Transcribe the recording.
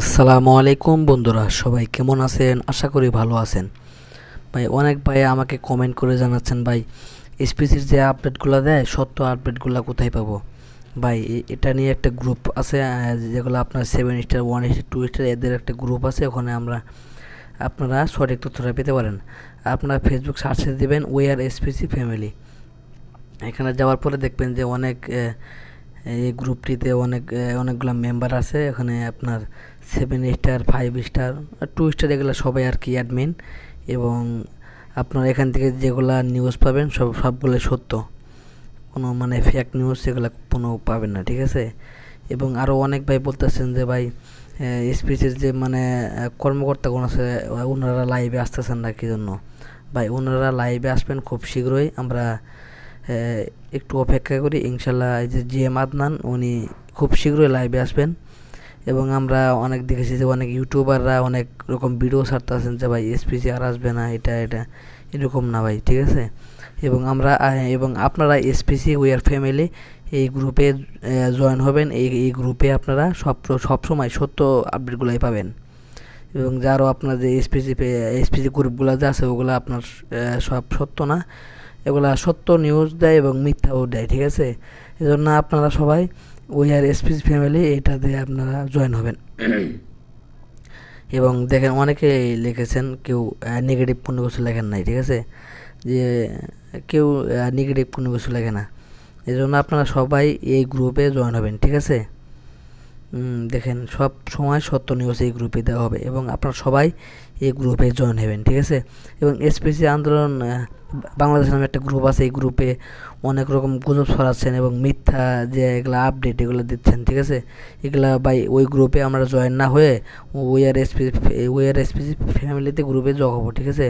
আসসালামু আলাইকুম বন্ধুরা, সবাই কেমন আছেন? আশা করি ভালো আছেন। ভাই, অনেক ভাই আমাকে কমেন্ট করে জানাচ্ছেন, ভাই এসপিসির যে আপডেটগুলো দেয়, সত্য আপডেটগুলো কোথায় পাবো? ভাই এটা নিয়ে একটা গ্রুপ আছে যেগুলো আপনার seven star one star two star এদের একটা গ্রুপ আছে, ওখানে আমরা আপনারা সঠিক তথ্যটা পেতে পারেন। আপনারা ফেসবুক সার্চে দেবেন ওই আর এসপিসি ফ্যামিলি এখানে যাওয়ার পরে দেখবেন যে অনেক এই গ্রুপটিতে অনেক অনেকগুলো মেম্বার আছে। এখানে আপনার seven star five star two star এগুলো সবাই আর কি অ্যাডমিন এবং আপনার এখান থেকে যেগুলা নিউজ পাবেন সব সবগুলো সত্য। কোনো মানে ফেক নিউজ সেগুলো কোনো পাবেন না ঠিক আছে? এবং আরও অনেক ভাই বলতেছেন যে ভাই স্পিচের যে মানে আহ, কর্মকর্তাগণ আছে ওনারা লাইভে আসতেছেন না কি জন্য? ভাই ওনারা লাইভে আসবেন খুব শীঘ্রই। আমরা একটু অপেক্ষা করি, ইনশাল্লাহ এই যে জি এম আদনান, উনি খুব শীঘ্রই লাইভে আসবেন। এবং আমরা অনেক দেখেছি যে অনেক ইউটিউবাররা অনেক রকম ভিডিও ছাড়তেছেন যে ভাই এসপিসি আর আসবে না, এটা এটা, এরকম না ভাই, ঠিক আছে? এবং আমরা এবং আপনারা এসপিসি উইয়ার ফ্যামিলি এই গ্রুপে জয়েন হবেন। এই এই গ্রুপে আপনারা সব সব সময় সত্য আপডেটগুলোই পাবেন। এবং যারও আপনার যে এসপিসি এসপিসি গ্রুপগুলো যে আছে, ওগুলো আপনার সব সত্য না। এগুলা সত্য নিউজ দেয় এবং মিথ্যাও দেয়, ঠিক আছে? এজন্য আপনারা সবাই ওই আর এসপিসি ফ্যামিলি এটাতে আপনারা জয়েন হবেন। এবং দেখেন অনেকে লিখেছেন, কেউ নেগেটিভ কোনো কিছু লেখেন নাই, ঠিক আছে? যে, কেউ নেগেটিভ কোনো কিছু লেখে না। এই জন্য আপনারা সবাই এই গ্রুপে জয়েন হবেন, ঠিক আছে? দেখেন, সব সময় সত্য নিউজ এই গ্রুপে দেওয়া হবে এবং আপনারা সবাই এই গ্রুপে জয়েন হবেন, ঠিক আছে? এবং এসপিসি আন্দোলন বাংলাদেশ নামে একটা গ্রুপ আছে, এই গ্রুপে অনেক রকম গুজব ছড়াচ্ছেন এবং মিথ্যা যে এগুলো আপডেট এগুলো দিচ্ছেন, ঠিক আছে? এগুলা বাই ওই গ্রুপে আমরা জয়েন না হয়ে ওই আর এসপি ওই আর এসপিসি ফ্যামিলিতে গ্রুপে যোগ হব, ঠিক আছে?